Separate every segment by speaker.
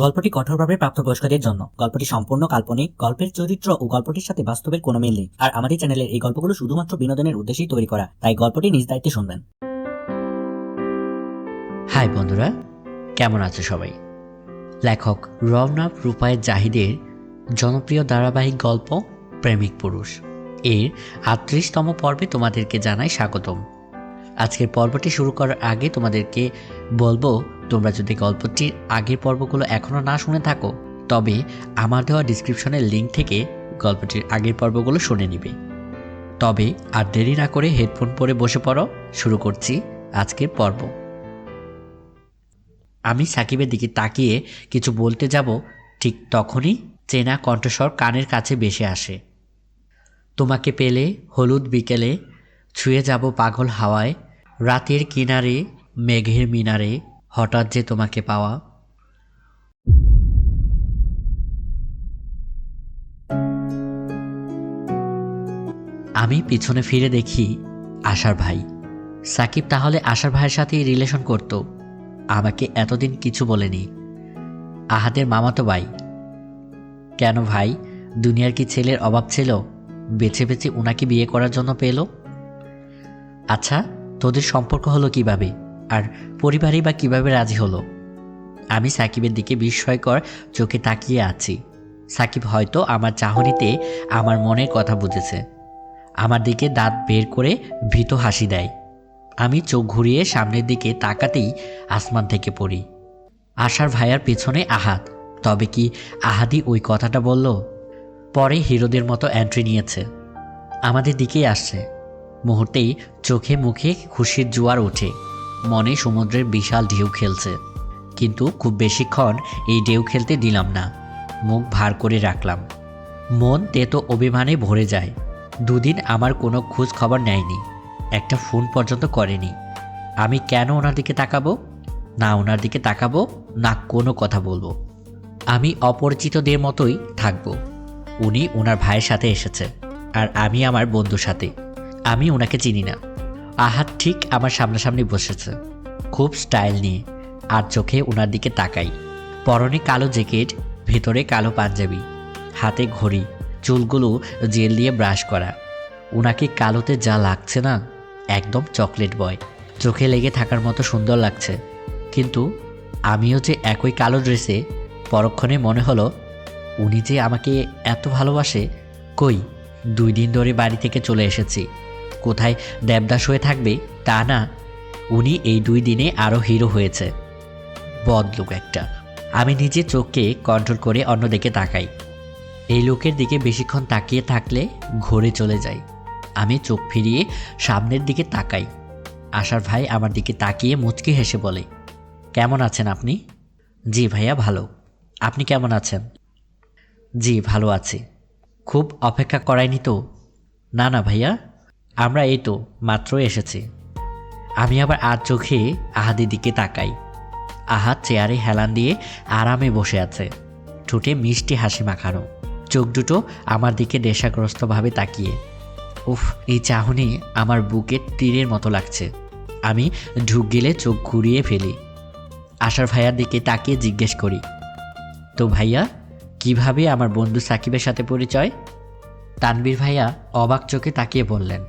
Speaker 1: গল্পটি কঠোরভাবে প্রাপ্তবয়স্কদের জন্য। গল্পটি সম্পূর্ণ কাল্পনিক, গল্পের চরিত্র ও গল্পটির সাথে বাস্তবের কোনো মিল নেই। আর আমাদের চ্যানেলের এই গল্পগুলো শুধুমাত্র বিনোদনের উদ্দেশ্যেই তৈরি করা, তাই গল্পটি নিজ দায়িত্বে শুনবেন।
Speaker 2: হাই বন্ধুরা, কেমন আছো সবাই? লেখক রওনা রূপায় জাহিদের জনপ্রিয় ধারাবাহিক গল্প প্রেমিক পুরুষ। এর আটত্রিশতম পর্বে তোমাদেরকে জানাই স্বাগতম। আজকের পর্বটি শুরু করার আগে তোমাদেরকে বলব, তোমরা যদি গল্পটির আগের পর্বগুলো এখনও না শুনে থাকো, তবে আমার দেওয়া ডিসক্রিপশনের লিঙ্ক থেকে গল্পটির আগের পর্বগুলো শুনে নিবে। তবে আর দেরি না করে হেডফোন পরে বসে পড়ো, শুরু করছি আজকের পর্ব। আমি সাকিবের দিকে তাকিয়ে কিছু বলতে যাব, ঠিক তখনই চেনা কণ্ঠস্বর কানের কাছে বেশে আসে। তোমাকে পেলে হলুদ বিকেলে, ছুঁয়ে যাব পাগল হাওয়ায়, রাতের কিনারে মেঘের মিনারে হঠাৎ যে তোমাকে পাওয়া। আমি পিছনে ফিরে দেখি আশার ভাই। সাকিব তাহলে আশার ভাইয়ের সাথেই রিলেশন করত। আমাকে এতদিন কিছু বলেনি। আহাদের মামাতো ভাই। কেন ভাই, দুনিয়ার কি ছেলের অভাব ছিল? বেছে বেছে উনাকে বিয়ে করার জন্য পেল? আচ্ছা তোদের সম্পর্ক হলো কীভাবে? আর পরিবারই বা কীভাবে রাজি হলো? আমি সাকিবের দিকে বিস্ময়কর চোখে তাকিয়ে আছি। সাকিব হয়তো আমার চাহনিতে আমার মনের কথা বুঝেছে। আমার দিকে দাঁত বের করে ভীত হাসি দেয়। আমি চোখ ঘুরিয়ে সামনের দিকে তাকাতেই আসমান থেকে পড়ি। আশার ভাইয়ার পেছনে আহাত। তবে কি আহাদি ওই কথাটা বলল? পরে হিরোদের মতো এন্ট্রি নিয়েছে। আমাদের দিকেই আসছে। মুহূর্তেই চোখে মুখে খুশির জোয়ার ওঠে। মনে সমুদ্রের বিশাল ঢেউ খেলছে। কিন্তু খুব বেশিক্ষণ এই ঢেউ খেলতে দিলাম না। মুখ ভার করে রাখলাম। মন তেতো অভিমানে ভরে যায়। দুদিন আমার কোনো খোঁজ খবর নেয়নি। একটা ফোন পর্যন্ত করেনি। আমি কেন ওনার দিকে তাকাবো? না ওনার দিকে তাকাবো, না কোনো কথা বলব। আমি অপরিচিতদের মতোই থাকব। উনি ওনার ভাইয়ের সাথে এসেছে। আর আমি আমার বন্ধুর সাথে। আমি ওনাকে চিনি না। আহাত ঠিক আমার সামনাসামনি বসেছে। খুব স্টাইল নিয়ে। আর চোখে ওনার দিকে তাকাই। পরনে কালো জ্যাকেট ভেতরে কালো পাঞ্জাবি। হাতে ঘড়ি, চুলগুলো জেল দিয়ে ব্রাশ করা। ওনাকে কালোতে যা লাগছে না, একদম চকলেট বয় চোখে লেগে থাকার মতো সুন্দর লাগছে। কিন্তু আমিও যে একই কালো ড্রেসে পরক্ষণে মনে হলো, উনি যে আমাকে এত ভালোবাসে, কই? দুই দিন ধরে বাড়ি থেকে চলে এসেছি। কোথায় দেবদাস হয়ে থাকবে তা না, উনি এই দুই দিনে আরও হিরো হয়েছে। বদলুক একটা। আমি নিজে চোখকে কন্ট্রোল করে অন্যদিকে তাকাই। এই লোকের দিকে বেশিক্ষণ তাকিয়ে থাকলে ঘুরে চলে যাই। আমি চোখ ফিরিয়ে সামনের দিকে তাকাই। আশার ভাই আমার দিকে তাকিয়ে মুচকি হেসে বলে, কেমন আছেন আপনি? জি ভাইয়া, ভালো। আপনি কেমন আছেন? জি, ভালো আছি। খুব অপেক্ষা করায়নি তো? না না ভাইয়া আমরা এই তো মাত্র এসেছি। আমি আবার আর চোখে আহাদের দিকে তাকাই। আহাদ চেয়ারে হেলান দিয়ে আরামে বসে আছে। ঠোঁটে মিষ্টি হাসি মাখানো। চোখ দুটো আমার দিকে নেশাগ্রস্তভাবে তাকিয়ে। উফ, এই চাহনি আমার বুকে তীরের মতো লাগছে। আমি ঢুক গেলে চোখ ঘুরিয়ে ফেলি। আশার ভাইয়ার দিকে তাকিয়ে জিজ্ঞেস করি, তো ভাইয়া, কীভাবে আমার বন্ধু সাকিবের সাথে পরিচয়? তানবীর ভাইয়া অবাক চোখে তাকিয়ে বললেন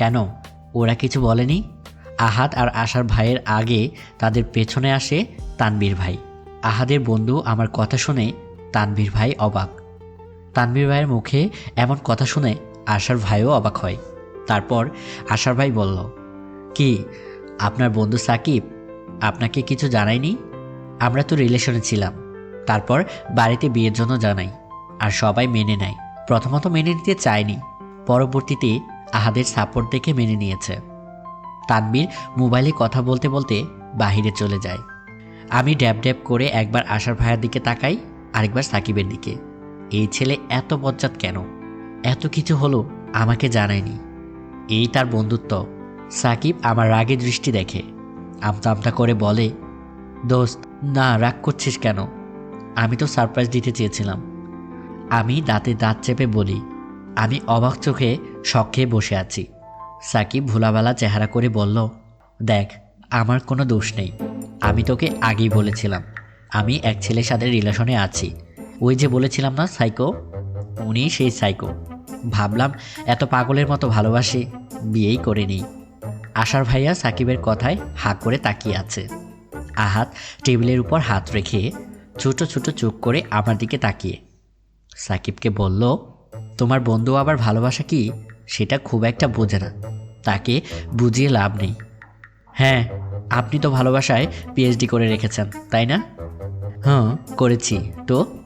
Speaker 2: কেন? ওরা কিছু বলেনি? আহাদ আর আশার ভাইয়ের আগে তাদের পেছনে আসে তানবীর ভাই। আহাদের বন্ধু আমার কথা শুনে তানবীর ভাই অবাক। তানবীর ভাইয়ের মুখে এমন কথা শুনে আশার ভাইও অবাক হয়। তারপর আশার ভাই বলল, কি, আপনার বন্ধু সাকিব আপনাকে কিছু জানায়নি? আমরা তো রিলেশনে ছিলাম। তারপর বাড়িতে বিয়ের জন্য জানাই, আর সবাই মেনে নেয়। প্রথমত মেনে নিতে চায়নি। পরবর্তীতে আহাদের সাপোর্ট দেখে মেনে নিয়েছে। তানবীর মোবাইলে কথা বলতে বলতে বাহিরে চলে যায়। আমি ড্যাব ড্যাব করে একবার আশার ভাইয়ের দিকে তাকাই, আরেকবার সাকিবের দিকে। এই ছেলে এত বজ্জাত কেন? এত কিছু হলো আমাকে জানায়নি। এই তার বন্ধুত্ব। সাকিব আমার রাগে দৃষ্টি দেখে। আমতা আমতা করে বলে, দোস্ত, না, রাগ করছিস কেন? আমি তো সারপ্রাইজ দিতে চেয়েছিলাম। আমি দাঁতে দাঁত চেপে বলি, আমি অবাক চোখে শখ বসে আছি। সাকিব ভোলাবেলা চেহারা করে বলল, দেখ, আমার কোনো দোষ নেই। আমি তোকে আগেই বলেছিলাম। আমি এক ছেলের সাথে রিলেশনে আছি। ওই যে বলেছিলাম না, সাইকো? উনি সেই সাইকো। ভাবলাম, এত পাগলের মতো ভালোবাসি, বিয়েই করে নিই। আশার ভাইয়া সাকিবের কথায় হাঁ করে তাকিয়ে আছে। আহাত টেবিলের উপর হাত রেখে ছোট ছোট চোখ করে আমার দিকে তাকিয়ে। সাকিবকে বলল, তোমার বন্ধু আবার ভালোবাসা কি? সেটা খুব একটা বোঝে না। তাকে বুঝিয়ে লাভ নেই। হ্যাঁ আপনি তো ভালোবাসায় পিএইচডি করে রেখেছেন, তাই না? হ্যাঁ করেছি। তো?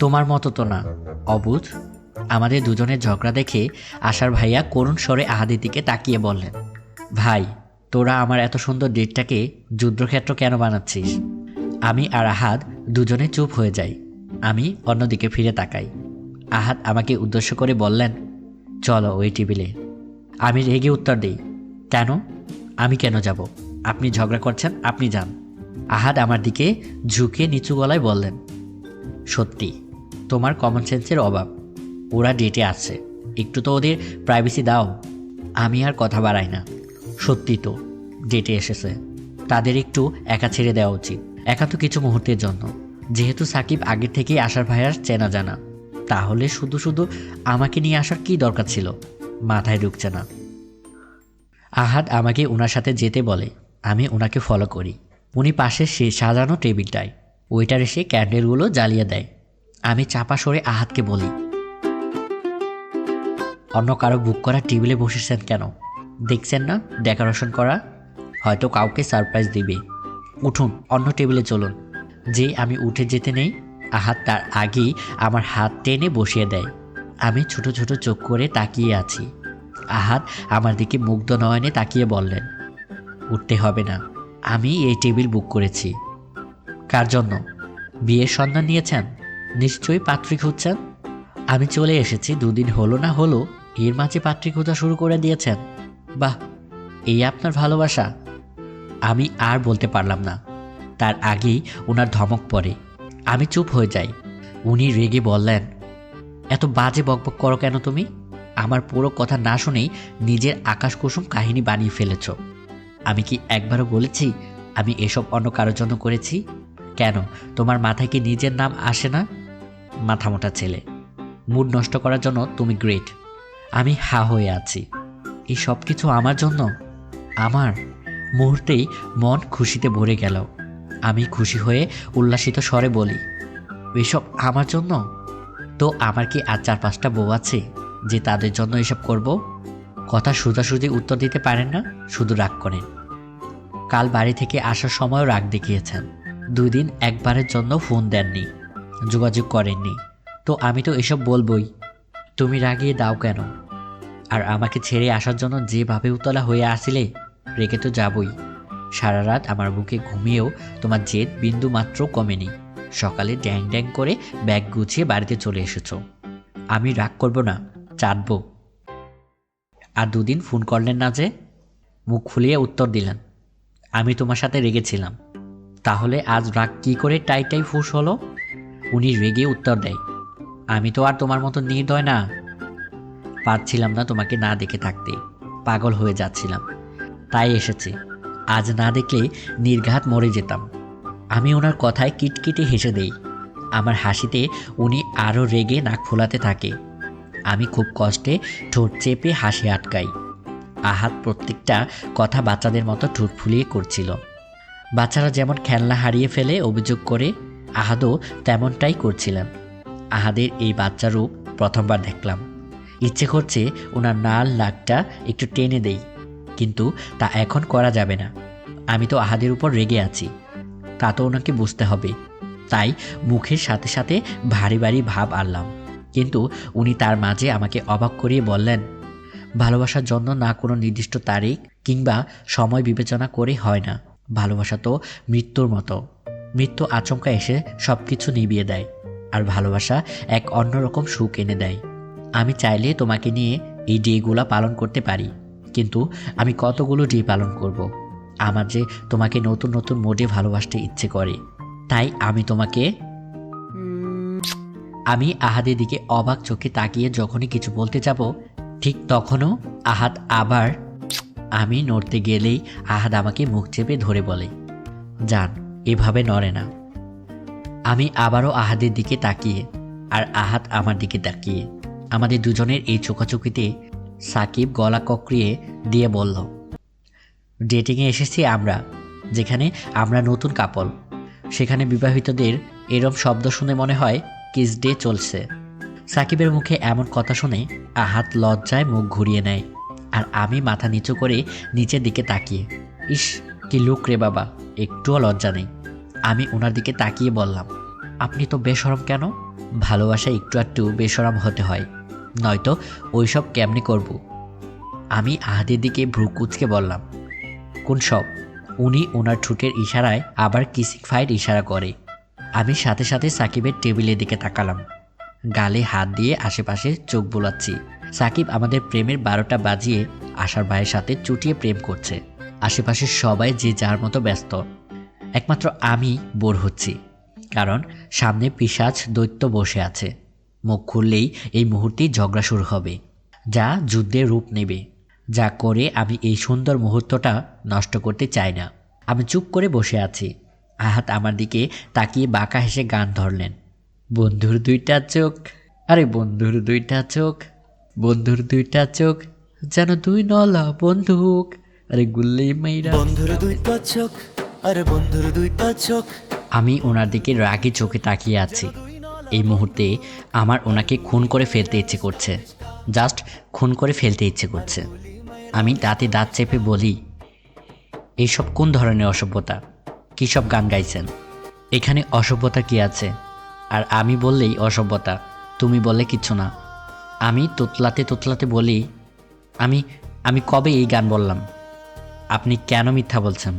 Speaker 2: তোমার মতো তো না অবুধ আমাদের দুজনের ঝগড়া দেখে আশার ভাইয়া করুণ স্বরে আহাদের দিকে তাকিয়ে বললেন, ভাই, তোরা আমার এত সুন্দর ডেটটাকে যুদ্ধক্ষেত্র কেন বানাচ্ছিস? আমি আর আহাদ দুজনে চুপ হয়ে যাই। আমি অন্যদিকে ফিরে তাকাই। আহাদ আমাকে উদ্দেশ্য করে বললেন চলো ওই টেবিলে। আমি রেগে উত্তর দিই, কেন? আমি কেন যাব? আপনি ঝগড়া করছেন, আপনি যান। আহাদ আমার দিকে ঝুঁকে নিচু গলায় বললেন, সত্যি, তোমার কমন সেন্সের অভাব। ওরা ডেটে আছে। একটু তো ওদের প্রাইভেসি দাও। আমি আর কথা বাড়াই না। সত্যি তো ডেটে এসেছে। তাদের একটু একা ছেড়ে দেওয়া উচিত। একা তো কিছু মুহূর্তের জন্য। যেহেতু সাকিব আগের থেকেই আসার ভাইয়ার চেনা জানা। তাহলে শুধু শুধু আমাকে নিয়ে আসার কি দরকার ছিল? মাথায় ঢুকছে না। আহাদ আমাকে ওনার সাথে যেতে বলে। আমি ওনাকে ফলো করি। উনি পাশে সে সাজানো টেবিলটায় ওইটার এসে ক্যান্ডেলগুলো জ্বালিয়ে দেয়। আমি চাপা সরে আহাতকে বলি, অন্য কারও বুক করা টেবিলে বসেছেন কেন? দেখছেন না? ডেকোরেশন করা? হয়তো কাউকে সারপ্রাইজ দিবে। উঠুন, অন্য টেবিলে চলুন। যে আমি উঠে যেতে নেই আহাত তার আগেই আমার হাত টেনে বসিয়ে দেয়। আমি ছোট ছোট চোখ করে তাকিয়ে আছি। আহাত আমার দিকে মুগ্ধ নয়নে তাকিয়ে বললেন, উঠতে হবে না। আমি এই টেবিল বুক করেছি। কার জন্য? বিয়ের সন্ধান নিয়েছেন? নিশ্চয়ই পাত্রী খুঁজছেন? আমি চলে এসেছি, দুদিন হলো না হলো এর মাঝে পাত্রী খোঁজা শুরু করে দিয়েছেন। বাহ, এই আপনার ভালোবাসা। আমি আর বলতে পারলাম না। তার আগেই ওনার ধমক পড়ে। আমি চুপ হয়ে যাই। উনি রেগে বললেন, এত বাজে বকবক করো কেন তুমি? আমার পুরো কথা না শুনেই নিজের আকাশ কুসুম কাহিনী বানিয়ে ফেলেছ। আমি কি একবারও বলেছি, আমি এসব অন্য কারোর জন্য করেছি? কেন, তোমার মাথায় কি নিজের নাম আসে না? মাথা মোটা ছেলে, মুড নষ্ট করার জন্য তুমি গ্রেট আমি হা হয়ে আছি। এই সব কিছু আমার জন্য? আমার? মুহূর্তেই মন খুশিতে ভরে গেল। আমি খুশি হয়ে উল্লাসিত স্বরে বলি, এসব আমার জন্য? তো আমার কি আর চার পাঁচটা বউ আছে যে তাদের জন্য এসব করব? কথা সোজাসুজি উত্তর দিতে পারেন না, শুধু রাগ করেন। কাল বাড়ি থেকে আসার সময়ও রাগ দেখিয়েছেন। দুই দিন একবারের জন্য ফোন দেননি, যোগাযোগ করেননি। তো আমি তো এসব বলবই, তুমি রাগিয়ে দাও কেন? আর আমাকে ছেড়ে আসার জন্য যেভাবে উতলা হয়ে আসিলে রেখে তো যাবই। সারা রাত আমার বুকে ঘুমিয়েও তোমার জেদ বিন্দু মাত্র কমেনি। সকালে ড্যাং ড্যাং করে ব্যাগ গুছিয়ে বাড়িতে চলে এসেছ। আমি রাগ করব না, চাটবো। আর দুদিন ফোন করলেন না যে? মুখ খুলিয়ে উত্তর দিলেন, আমি তোমার সাথে রেগেছিলাম। তাহলে আজ রাগ কি করে টাই টাই ফুস হলো? উনি রেগে উত্তর দেয়, আমি তো আর তোমার মতো নির্দয় না। পারছিলাম না তোমাকে না দেখে থাকতে, পাগল হয়ে যাচ্ছিলাম। তাই এসেছি। আজ না দেখলে নির্ঘাত মরে যেতাম। আমি ওনার কথায় কিটকিটে হেসে দেই। আমার হাসিতে উনি আরও রেগে নাক ফোলাতে থাকে। আমি খুব কষ্টে ঠোঁট চেপে হাসি আটকাই। আহাত প্রত্যেকটা কথা বাচ্চাদের মতো ঠোঁট ফুলিয়ে করছিল। বাচ্চারা যেমন খেলনা হারিয়ে ফেলে অভিযোগ করে, আহাদও তেমনটাই করছিলেন। আহাদের এই বাচ্চা রূপ প্রথমবার দেখলাম। ইচ্ছে করছে ওনার নাল নাকটা একটু টেনে দেই। কিন্তু তা এখন করা যাবে না। আমি তো আহাদের উপর রেগে আছি। তা তো ওনাকে বুঝতে হবে। তাই মুখের সাথে সাথে ভারী ভারী ভাব আনলাম। কিন্তু উনি তার মাঝে আমাকে অবাক করিয়ে বললেন, ভালোবাসার জন্য না কোনো নির্দিষ্ট তারিখ কিংবা সময় বিবেচনা করে হয় না। ভালোবাসা তো মৃত্যুর মতো। মৃত্যু আচমকা এসে সব কিছু নিভিয়ে দেয় আর ভালোবাসা এক অন্যরকম সুখ এনে দেয়। আমি চাইলে তোমাকে নিয়ে এই ডেগুলা পালন করতে পারি। কিন্তু আমি কতগুলো ডে পালন করব। আমার যে তোমাকে নতুন নতুন মোডে ভালোবাসতে ইচ্ছে করে, তাই আমি তোমাকে আমি আহাদের দিকে অবাক চোখে তাকিয়ে যখনই কিছু বলতে যাব, ঠিক তখনও আহাদ আবার আমি নড়তে গেলেই আহাদ আমাকে মুখ চেপে ধরে বলে যান এভাবে নড়ে না আমি আবারও আহাদের দিকে তাকিয়ে আর আহাত আমার দিকে তাকিয়ে, আমাদের দুজনের এই চোখাচুকিতে সাকিব গলা ককরিয়ে দিয়ে বলল ডেটিংয়ে এসেছি আমরা, যেখানে আমরা নতুন কাপল সেখানে বিবাহিতদের এরম শব্দ শুনে মনে হয় কিস ডে চলছে। সাকিবের মুখে এমন কথা শুনে আহাত লজ্জায় মুখ ঘুরিয়ে নেয় আর আমি মাথা নিচু করে নিচের দিকে তাকিয়ে, ইস, কি লুক রে বাবা, একটুও লজ্জা নেই। আমি ওনার দিকে তাকিয়ে বললাম, আপনি তো বেসরম কেন? ভালোবাসা একটু একটু বেসরম হতে হয়। নয়তো ওই সব কেমনি করব? আমি আহাদের দিকে ভ্রুকুচকে বললাম, কোন সব? উনি ওনার ঠোঁটের ইশারায় আবার কিসিক ফাইট ইশারা করে। আমি সাথে সাথে সাকিবের টেবিলের দিকে তাকালাম। গালে হাত দিয়ে আশেপাশে চোখ বোলাচ্ছি। সাকিব আমাদের প্রেমের বারোটা বাজিয়ে আশার ভাইয়ের সাথে চুটিয়ে প্রেম করছে। আশেপাশের সবাই যে যার মতো ব্যস্ত। একমাত্র আমি বোর হচ্ছি, কারণ সামনে পিসাজ দৈত্য বসে আছে। মুখ খুললেই এই মুহূর্তেই ঝগড়া শুরু হবে। যা যুদ্ধের রূপ নেবে। যা করে আমি এই সুন্দর মুহূর্তটা নষ্ট করতে চাই না। আমি চুপ করে বসে আছি। আহাত আমার দিকে তাকিয়ে বাঁকা হেসে গান ধরলেন। বন্ধুর দুইটা চোখ আরে বন্ধুর দুইটা চোখ বন্ধুর দুইটা চোখ যেন দুই নলা বন্দুক আরে গুল্লি মাইরা।
Speaker 3: বন্ধুর দুইটা চোখ আরে বন্ধুর দুইটা চোখ।
Speaker 2: আমি ওনার দিকে রাগি চোখে তাকিয়ে আছি। এই মুহূর্তে আমার ওনাকে খুন করে ফেলতে ইচ্ছে করছে। জাস্ট খুন করে ফেলতে ইচ্ছে করছে। আমি দাঁতে দাঁত চেপে বলি, এইসব কোন ধরনের অসভ্যতা? কী সব গান গাইছেন? এখানে অসভ্যতা কি আছে? আর আমি বললেই অসভ্যতা, তুমি বললে কিচ্ছু না। আমি তোতলাতে তোতলাতে বলি, আমি আমি কবে এই গান বললাম? আপনি কেন মিথ্যা বলছেন?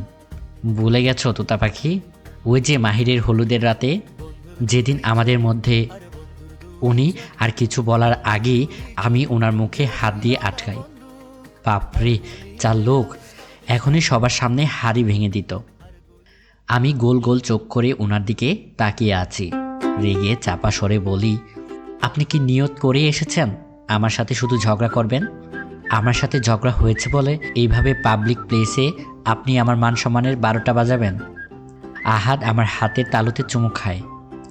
Speaker 2: ভুলে গেছো তোতা পাখি? ওই যে মাহিরের হলুদের রাতে যেদিন আমাদের মধ্যে উনি আর কিছু বলার আগেই আমি ওনার মুখে হাত দিয়ে আটকাই। বাপরে, চার লোক। এখনই সবার সামনে হাড়ি ভেঙে দিত। আমি গোল গোল চোখ করে ওনার দিকে তাকিয়ে আছি। রেগে চাপা সরে বলি, আপনি কি নিয়ত করে এসেছেন? আমার সাথে শুধু ঝগড়া করবেন? আমার সাথে ঝগড়া হয়েছে বলে এইভাবে পাবলিক প্লেসে আপনি আমার মান সম্মানের বারোটা বাজাবেন? আহাদ আমার হাতের তালুতে চুমু খায়।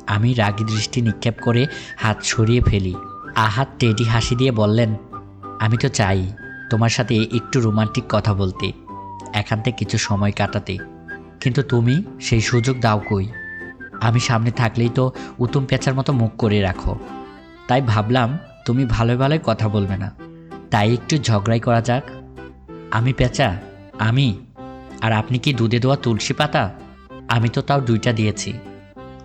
Speaker 2: আমি রাগী দৃষ্টি নিক্ষেপ করে হাত সরিয়ে ফেলি। আহাত টেডি হাসি দিয়ে বললেন, আমি তো চাই তোমার সাথে একটু রোমান্টিক কথা বলতে এখানতে কিছু সময় কাটাতে। কিন্তু তুমি সেই সুযোগ দাও কই? আমি সামনে থাকলেই তো উতুম পেঁচার মতো মুখ করে রাখো। তাই ভাবলাম তুমি ভালো ভালোই কথা বলবে না। তাই একটু ঝগড়াই করা যাক। আমি পেঁচা? আমি? আর আপনি কি দুধে দেওয়া তুলসী পাতা? আমি তো তাও দুইটা দিয়েছি।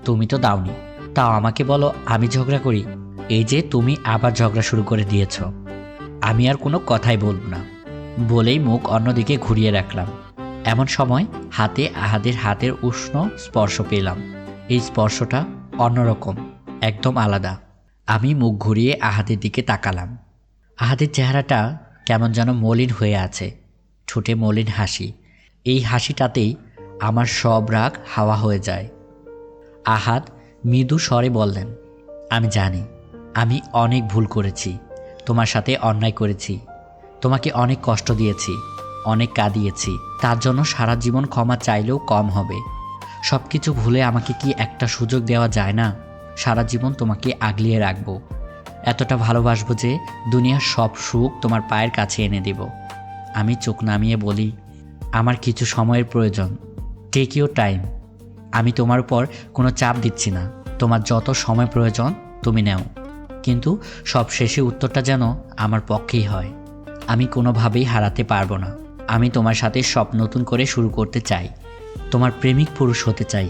Speaker 2: তুমি তো দাওনি। তাও আমাকে বলো, আমি ঝগড়া করি? এই যে তুমি আবার ঝগড়া শুরু করে দিয়েছ। আমি আর কোনো কথাই বলব না। বলেই মুখ অন্যদিকে ঘুরিয়ে রাখলাম। এমন সময় হাতে আহাদের হাতের উষ্ণ স্পর্শ পেলাম। এই স্পর্শটা অন্যরকম, একদম আলাদা। আমি মুখ ঘুরিয়ে আহাদের দিকে তাকালাম। আহাদের চেহারাটা কেমন যেন মলিন হয়ে আছে, ঠোঁটে মলিন হাসি। এই হাসিটাতেই আমার সব রাগ হাওয়া হয়ে যায়। আহাদ মৃদু স্বরে বললেন, আমি জানি, আমি অনেক ভুল করেছি, তোমার সাথে অন্যায় করেছি, তোমাকে অনেক কষ্ট দিয়েছি, অনেক কাঁদিয়েছি, তার জন্য সারা জীবন ক্ষমা চাইলেও কম হবে। সব কিছু ভুলে আমাকে কি একটা সুযোগ দেওয়া যায় না? সারা জীবন তোমাকে আগলিয়ে রাখব। এতটা ভালোবাসবো যে দুনিয়ার সব সুখ তোমার পায়ের কাছে এনে দেব। আমি চোখ নামিয়ে বলি, আমার কিছু সময়ের প্রয়োজন টেক ইউর টাইম আমি তোমার উপর কোনো চাপ দিচ্ছি না। তোমার যত সময় প্রয়োজন, তুমি নাও। কিন্তু সব শেষে উত্তরটা যেন আমার পক্ষেই হয়। আমি কোনোভাবেই হারাতে পারব না। আমি তোমার সাথে সব নতুন করে শুরু করতে চাই। তোমার প্রেমিক পুরুষ হতে চাই।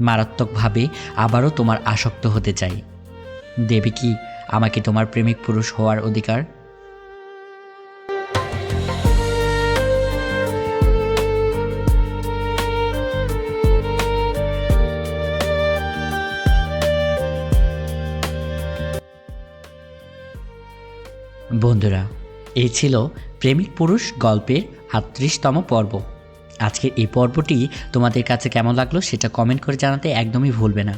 Speaker 2: মারাত্মকভাবে আবারও তোমার আসক্ত হতে চাই। দেবে কি আমাকে তোমার প্রেমিক পুরুষ হওয়ার অধিকার বন্ধুরা, এই ছিল প্রেমিক পুরুষ গল্পের আটত্রিশতম পর্ব। আজকের এই পর্বটি তোমাদের কাছে কেমন লাগল সেটা কমেন্ট করে জানাতে একদমই ভুলবে না।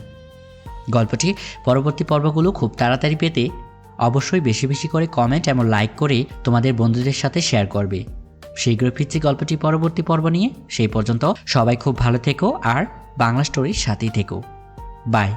Speaker 2: গল্পটি পরবর্তী পর্বগুলো খুব তাড়াতাড়ি পেতে অবশ্যই বেশি বেশি করে কমেন্ট এবং লাইক করে তোমাদের বন্ধুদের সাথে শেয়ার করবে। শীঘ্রই ফিরছি গল্পটি পরবর্তী পর্ব নিয়ে। সেই পর্যন্ত সবাই খুব ভালো থেকো আর বাংলা স্টোরির সাথেই থেকো। বাই